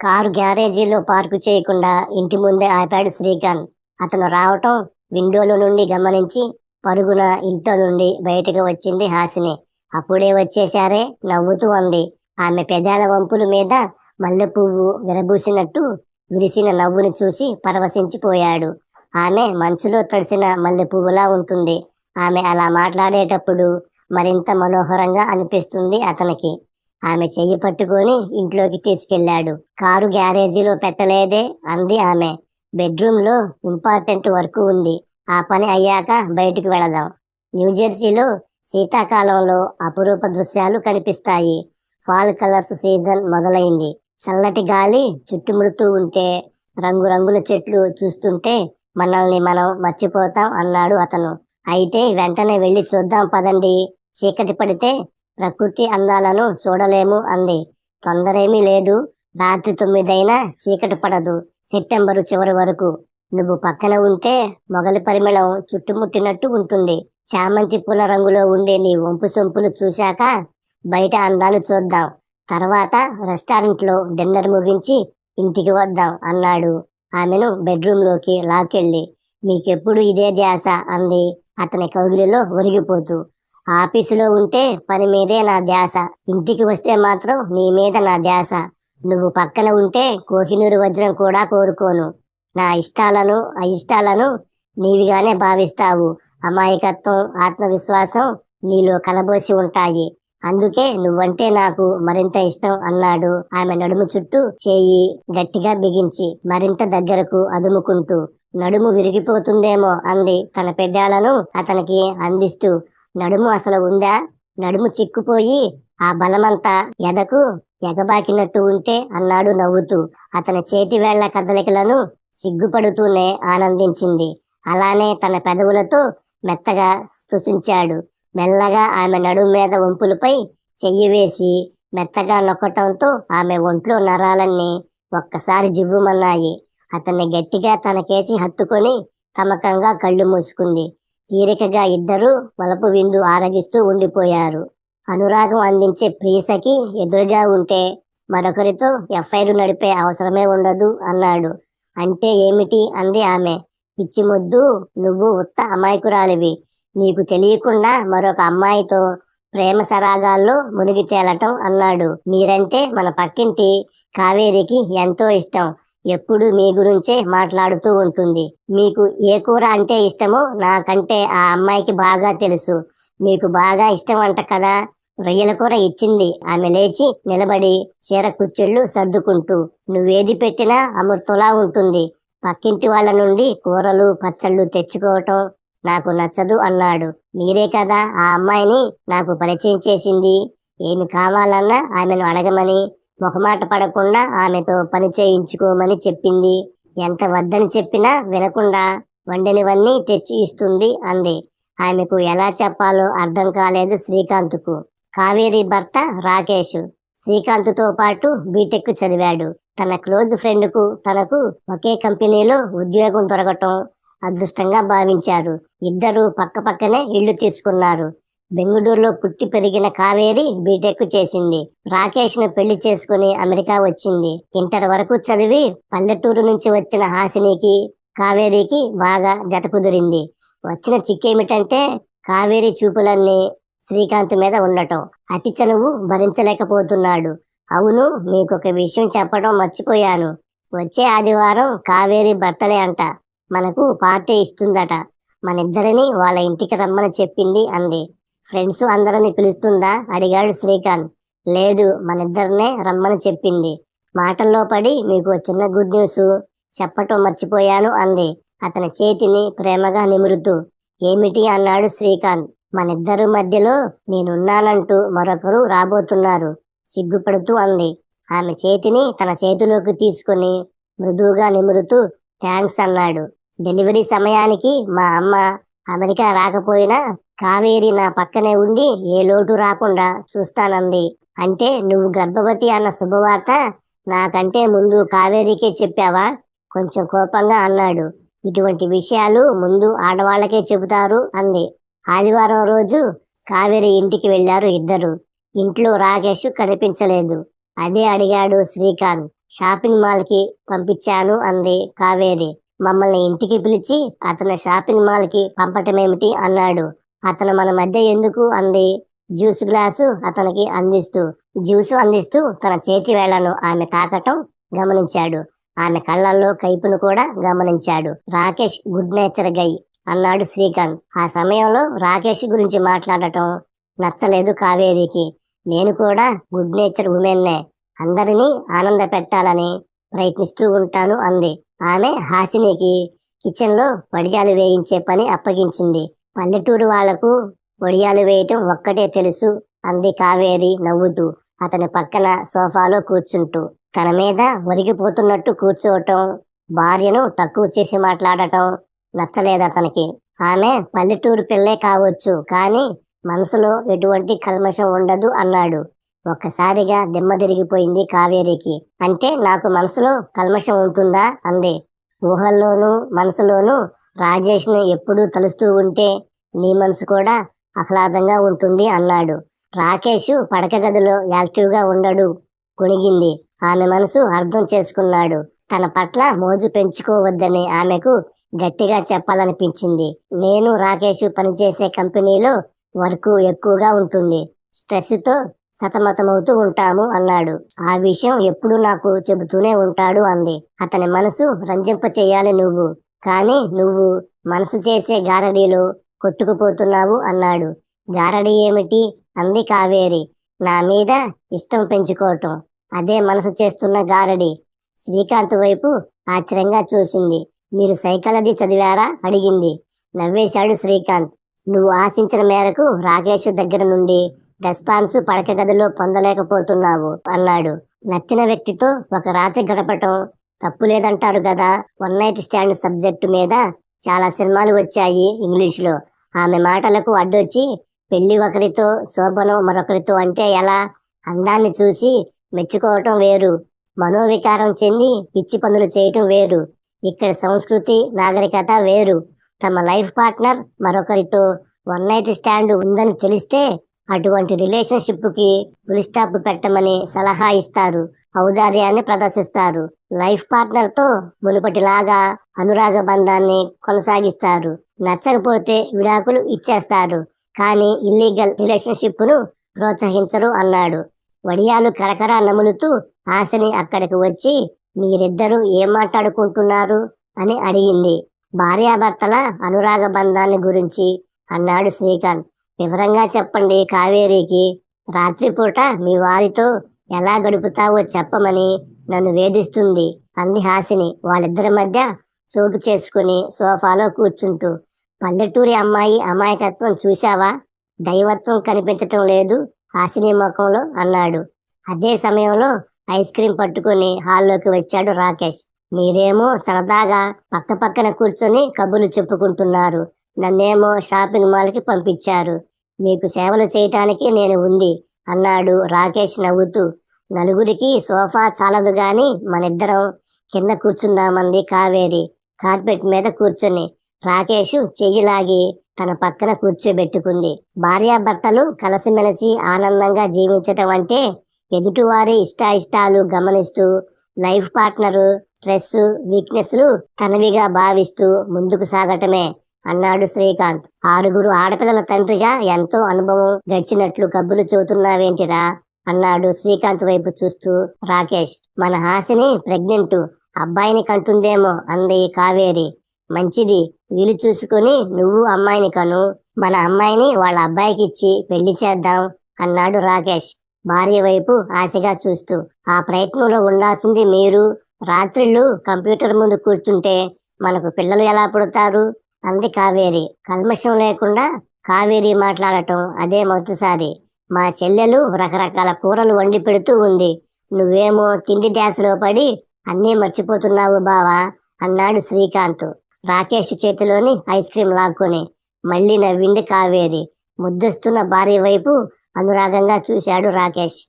Car గ్యారేజీలో park చేయకుండా ఇంటి ముందే ఆపాడు శ్రీకాంత్. అతను రావటం విండోలో నుండి గమనించి పరుగున ఇంట్లో నుండి బయటకు వచ్చింది హాసిని. అప్పుడే వచ్చేశారే నవ్వుతూ అంది. ఆమె పెదాల వంపుల మీద మల్లె పువ్వు విరబూసినట్టు విరిసిన నవ్వును చూసి పరవశించిపోయాడు. ఆమె మంచులో తడిసిన మల్లె పువ్వులా ఉంటుంది. ఆమె అలా మాట్లాడేటప్పుడు మరింత మనోహరంగా అనిపిస్తుంది అతనికి. ఆమె చెయ్యి పట్టుకొని ఇంట్లోకి తీసుకెళ్ళాడు కారు గ్యారేజీలో పెట్టలేదే అంది ఆమె. బెడ్రూమ్లో ఇంపార్టెంట్ వర్క్ ఉంది. ఆ పని అయ్యాక బయటికి వెళదాం. న్యూజెర్సీలో శీతాకాలంలో అపురూప దృశ్యాలు కనిపిస్తాయి. ఫాల్ కలర్స్ సీజన్ మొదలైంది. చల్లటి గాలి చుట్టుముడుతూ ఉంటే రంగురంగుల చెట్లు చూస్తుంటే మనల్ని మనం మర్చిపోతాం అన్నాడు అతను. అయితే వెంటనే వెళ్ళి చూద్దాం పదండి. చీకటి పడితే ప్రకృతి అందాలను చూడలేము అంది. తొందరేమీ లేదు. రాత్రి తొమ్మిదైనా చీకటి పడదు సెప్టెంబరు చివరి వరకు. నువ్వు పక్కన ఉంటే మొగలి పరిమళం చుట్టుముట్టినట్టు ఉంటుంది. చామంతి పూల రంగులో ఉండే నీ వంపు సొంపులు చూశాక బయట అందాలు చూద్దాం. తర్వాత రెస్టారెంట్లో డిన్నర్ ముగించి ఇంటికి వద్దాం అన్నాడు. ఆమెను బెడ్రూమ్లోకి లాక్కెళ్ళి. మీకెప్పుడు ఇదే ధ్యాస? అంది. అతని కౌగిలిలో ఒరిగిపోతూ. ఆఫీసులో ఉంటే పని మీదే నా ధ్యాస. ఇంటికి వస్తే మాత్రం నీ మీద నా ధ్యాస. నువ్వు పక్కన ఉంటే కోహినూరు వజ్రం కూడా కోరుకోను. నా ఇష్టాలను అయిష్టాలను నీవిగానే భావిస్తావు. అమాయకత్వం ఆత్మవిశ్వాసం నీలో కలబోసి ఉంటాయి. అందుకే నువ్వంటే నాకు మరింత ఇష్టం అన్నాడు. ఆమె నడుము చుట్టూ చేయి గట్టిగా బిగించి మరింత దగ్గరకు అదుముకుంటూ. నడుము విరిగిపోతుందేమో అంది తన పెద్దలను అతనికి అందిస్తూ. నడుము అసలు ఉందా? నడుము చిక్కుపోయి ఆ బలమంతా ఎదకు? ఎగబాకినట్టు ఉంటే అన్నాడు నవ్వుతూ. అతని చేతి వేళ్ళ కదలికలను సిగ్గుపడుతూనే ఆనందించింది. అలానే తన పెదవులతో మెత్తగా స్పృశించాడు. మెల్లగా ఆమె నడుము మీద వంపులపై చెయ్యి వేసి మెత్తగా నొక్కటంతో ఆమె ఒంట్లో నరాలన్నీ ఒక్కసారి జివ్వుమన్నాయి. అతన్ని గట్టిగా తనకేసి హత్తుకొని తమకంగా కళ్ళు మూసుకుంది. తీరికగా ఇద్దరూ వలపు విందు ఆరగిస్తూ ఉండిపోయారు. అనురాగం అందించే ప్రియసకి ఎదురుగా ఉంటే మరొకరితో ఎఫ్ఐఆర్ నడిపే అవసరమే ఉండదు అన్నాడు. అంటే ఏమిటి? అంది ఆమె. పిచ్చిముద్దు నువ్వు ఉత్త అమాయకురాలివి. నీకు తెలియకుండా మరొక అమ్మాయితో ప్రేమ సరాగాల్లో మునిగి తేలటం అన్నాడు. మీరంటే మన పక్కింటి కావేరికి ఎంతో ఇష్టం. ఎప్పుడు మీ గురించే మాట్లాడుతూ ఉంటుంది. మీకు ఏ కూర అంటే ఇష్టమో నాకంటే ఆ అమ్మాయికి బాగా తెలుసు. మీకు బాగా ఇష్టం అంట కదా? రొయ్యల కూర ఇచ్చింది. ఆమె లేచి నిలబడి చీర కుచ్చెళ్ళు సర్దుకుంటూ నువ్వేది పెట్టినా అమృతంలా ఉంటుంది. పక్కింటి వాళ్ళ నుండి కూరలు పచ్చళ్ళు తెచ్చుకోవటం నాకు నచ్చదు అన్నాడు. మీరే కదా ఆ అమ్మాయిని నాకు పరిచయం చేసింది. ఏమి కావాలన్నా ఆమెను అడగమని మొహమాట పడకుండా ఆమెతో పని చేయించుకోమని చెప్పింది. ఎంత వద్దని చెప్పినా వినకుండా వండినవన్నీ తెచ్చి ఇస్తుంది అంది. ఆమెకు ఎలా చెప్పాలో అర్థం కాలేదు శ్రీకాంత్కు. కావేరి భర్త రాకేష్. శ్రీకాంత్తో పాటు బీటెక్ చదివాడు. తన క్లోజ్ ఫ్రెండ్కు తనకు ఒకే కంపెనీలో ఉద్యోగం దొరకటం అదృష్టంగా భావించారు. ఇద్దరూ పక్క పక్కనే ఇళ్ళు తీసుకున్నారు. బెంగళూరులో పుట్టి పెరిగిన కావేరి బీటెక్ చేసింది. రాకేష్ను పెళ్ళి చేసుకుని అమెరికా వచ్చింది. ఇంటర్ వరకు చదివి పల్లెటూరు నుంచి వచ్చిన హాసినికి కావేరికి బాగా జత కుదిరింది. వచ్చిన చిక్కేమిటంటే కావేరి చూపులన్నీ శ్రీకాంత్ మీద ఉండటం. అతి చనువు భరించలేకపోతున్నాడు. అవును మీకొక విషయం చెప్పడం మర్చిపోయాను. వచ్చే ఆదివారం కావేరి బర్త్డే అంట. మనకు పార్టీ ఇస్తుందట. మనిద్దరిని వాళ్ళ ఇంటికి రమ్మని చెప్పింది అంది. ఫ్రెండ్స్ అందరిని పిలుస్తుందా? అడిగాడు శ్రీకాంత్. లేదు మనిద్దరినే రమ్మని చెప్పింది. మాటల్లో పడి మీకు చిన్న గుడ్ న్యూస్. చెప్పటం మర్చిపోయాను అంది. అతని చేతిని ప్రేమగా నిమురుతూ. ఏమిటి? అన్నాడు శ్రీకాంత్. మనిద్దరు మధ్యలో నేనున్నానంటూ మరొకరు రాబోతున్నారు. సిగ్గుపడుతూ అంది. ఆమె చేతిని తన చేతిలోకి తీసుకుని మృదువుగా నిమురుతూ థ్యాంక్స్ అన్నాడు. డెలివరీ సమయానికి మా అమ్మ అమెరికా రాకపోయినా కావేరి నా పక్కనే ఉండి ఏ లోటు రాకుండా చూస్తానంది. అంటే నువ్వు గర్భవతి అన్న శుభవార్త నాకంటే ముందు కావేరికే చెప్పావా? కొంచెం కోపంగా అన్నాడు. ఇటువంటి విషయాలు ముందు ఆడవాళ్ళకే చెబుతారు అంది. ఆదివారం రోజు కావేరి ఇంటికి వెళ్ళారు ఇద్దరు. ఇంట్లో రాకేష్ కనిపించలేదు. అదే అడిగాడు శ్రీకాంత్. షాపింగ్ మాల్కి పంపించాను అంది కావేరి. మమ్మల్ని ఇంటికి పిలిచి అతను షాపింగ్ మాల్కి పంపటమేమిటి అన్నాడు. అతను మన మధ్య ఎందుకు అంది? జ్యూస్ గ్లాసు అతనికి అందిస్తూ జ్యూసు అందిస్తూ తన చేతి వేళ్ళను ఆమె తాకటం గమనించాడు. ఆమె కళ్ళల్లో కైపును కూడా గమనించాడు. రాకేష్ గుడ్ నేచర్ గై అన్నాడు శ్రీకాంత్. ఆ సమయంలో రాకేష్ గురించి మాట్లాడటం నచ్చలేదు కావేరికి. నేను కూడా గుడ్ నేచర్ ఉమెన్నే. అందరినీ ఆనంద పెట్టాలని ప్రయత్నిస్తూ ఉంటాను అంది. ఆమె హాసినికి కిచెన్లో వడియాలు వేయించే పని అప్పగించింది. పల్లెటూరు వాళ్ళకు వడియాలు వేయటం ఒక్కటే తెలుసు. అంది కావేరి నవ్వుతూ. అతని పక్కన సోఫాలో కూర్చుంటూ. తన మీద ఒరిగిపోతున్నట్టు కూర్చోవటం భార్యను తక్కువ చేసి మాట్లాడటం నచ్చలేదు అతనికి. ఆమె పల్లెటూరు పిల్లే కావచ్చు కానీ మనసులో ఎటువంటి కల్మషం ఉండదు అన్నాడు. ఒక్కసారిగా దిమ్మ తిరిగిపోయింది కావేరికి. అంటే నాకు మనసులో కల్మషం ఉంటుందా? అంది. ఊహల్లోనూ మనసులోనూ రాజేష్ను ఎప్పుడూ తలుస్తూ ఉంటే నీ మనసు కూడా ఆహ్లాదంగా ఉంటుంది అన్నాడు. రాకేష్ పడక గదిలో యాక్టివ్గా ఉండడు. కొనిగింది ఆమె మనసు అర్థం చేసుకున్నాడు. తన పట్ల మోజు పెంచుకోవద్దని ఆమెకు గట్టిగా చెప్పాలనిపించింది. నేను రాకేష్ పనిచేసే కంపెనీలో వర్క్ ఎక్కువగా ఉంటుంది. స్ట్రెస్తో సతమతమవుతూ ఉంటాము అన్నాడు. ఆ విషయం ఎప్పుడు నాకు చెబుతూనే ఉంటాడు అంది. అతని మనసు రంజింప చేయాలి నువ్వు. కానీ నువ్వు మనసు చేసే గారడీలో కొట్టుకుపోతున్నావు అన్నాడు. గారడీ ఏమిటి? అంది కావేరి. నా మీద ఇష్టం పెంచుకోవటం. అదే మనసు చేస్తున్న గారడి. శ్రీకాంత్ వైపు ఆశ్చర్యంగా చూసింది. మీరు సైకాలజీ చదివారా? అడిగింది. నవ్వేశాడు శ్రీకాంత్. నువ్వు ఆశించిన మేరకు రాకేష్ దగ్గర నుండి రెస్పాన్స్ పడక గదిలో పొందలేకపోతున్నావు అన్నాడు. నచ్చిన వ్యక్తితో ఒక రాత్రి గడపటం తప్పు లేదంటారు కదా వన్ నైట్ స్టాండ్ సబ్జెక్టు మీద చాలా సినిమాలు వచ్చాయి ఇంగ్లీష్లో. ఆమె మాటలకు అడ్డొచ్చి పెళ్ళి ఒకరితో శోభనం మరొకరితో అంటే ఎలా? అందాన్ని చూసి మెచ్చుకోవటం వేరు. మనోవికారం చెంది పిచ్చి పనులు చేయటం వేరు. ఇక్కడ సంస్కృతి నాగరికత వేరు. తమ లైఫ్ పార్ట్నర్ మరొకరితో వన్ నైట్ స్టాండ్ ఉందని తెలిస్తే అటువంటి రిలేషన్షిప్కి ఫుల్ స్టాప్ పెట్టమని సలహా ఇస్తారు. ఔదార్యాన్ని ప్రదర్శిస్తారు. లైఫ్ పార్ట్నర్తో మునుపటిలాగా అనురాగ బంధాన్ని కొనసాగిస్తారు. నచ్చకపోతే విడాకులు ఇచ్చేస్తారు. కానీ ఇల్లీగల్ రిలేషన్షిప్ను ప్రోత్సహించరు అన్నాడు. వడియాలు కరకరా నములుతూ ఆశని అక్కడికి వచ్చి మీరిద్దరూ ఏం మాట్లాడుకుంటున్నారు? అని అడిగింది. భార్యాభర్తల అనురాగ బంధాన్ని గురించి అన్నాడు శ్రీకాంత్. వివరంగా చెప్పండి కావేరికి. రాత్రిపూట మీ వారితో ఎలా గడుపుతావో చెప్పమని నన్ను వేధిస్తుంది. అంది హాసిని. వాళ్ళిద్దరి మధ్య చోటు చేసుకుని సోఫాలో కూర్చుంటూ. పల్లెటూరి అమ్మాయి అమాయకత్వం చూశావా? దైవత్వం కనిపించటం లేదు హాసిని ముఖంలో అన్నాడు. అదే సమయంలో ఐస్ క్రీం పట్టుకుని హాల్లోకి వచ్చాడు రాకేష్. మీరేమో సరదాగా పక్క పక్కన కూర్చొని కబుర్లు చెప్పుకుంటున్నారు. నన్నేమో షాపింగ్ మాల్కి పంపించారు. మీకు సేవలు చేయటానికి నేను ఉంది. అన్నాడు రాకేష్ నవ్వుతూ. నలుగురికి సోఫా చాలదు గాని మనిద్దరం కింద కూర్చుందామంది కావేరి. కార్పెట్ మీద కూర్చొని రాకేష్ చెయ్యి లాగి తన పక్కన కూర్చోబెట్టుకుంది. భార్యాభర్తలు కలిసిమెలిసి ఆనందంగా జీవించటం అంటే ఎదుటివారి ఇష్టాయిష్టాలు గమనిస్తూ లైఫ్ పార్ట్నరు స్ట్రెస్ వీక్నెస్లు తనవిగా భావిస్తూ ముందుకు సాగటమే. అన్నాడు శ్రీకాంత్. ఆరుగురు ఆడపిల్లల తండ్రిగా ఎంతో అనుభవం గడిచినట్లు కబుర్లు చెబుతున్నావేంటిరా? అన్నాడు శ్రీకాంత్ వైపు చూస్తూ రాకేష్. మన హాసిని ప్రెగ్నెంట్. అబ్బాయిని కంటుందేమో అంది కావేరి. మంచిది. వీలు చూసుకుని నువ్వు అమ్మాయిని కను. మన అమ్మాయిని వాళ్ళ అబ్బాయికి ఇచ్చి పెళ్ళి చేద్దాం అన్నాడు రాకేష్. భార్య వైపు ఆశగా చూస్తూ. ఆ ప్రయత్నంలో ఉండాల్సింది మీరు. రాత్రిళ్ళు కంప్యూటర్ ముందు కూర్చుంటే మనకు పిల్లలు ఎలా పుడతారు? అంది కావేరి. కల్మషం లేకుండా కావేరి మాట్లాడటం అదే మొదటిసారి. మా చెల్లెలు రకరకాల కూరలు వండి పెడుతూ ఉంది. నువ్వేమో తిండి ధ్యాసలో పడి అన్నీ మర్చిపోతున్నావు బావా అన్నాడు శ్రీకాంత్. రాకేష్ చేతిలోని ఐస్ క్రీం లాక్కొని మళ్ళీ నవ్వింది కావేరి. ముద్దస్తున్న భార్య వైపు అనురాగంగా చూశాడు రాకేష్.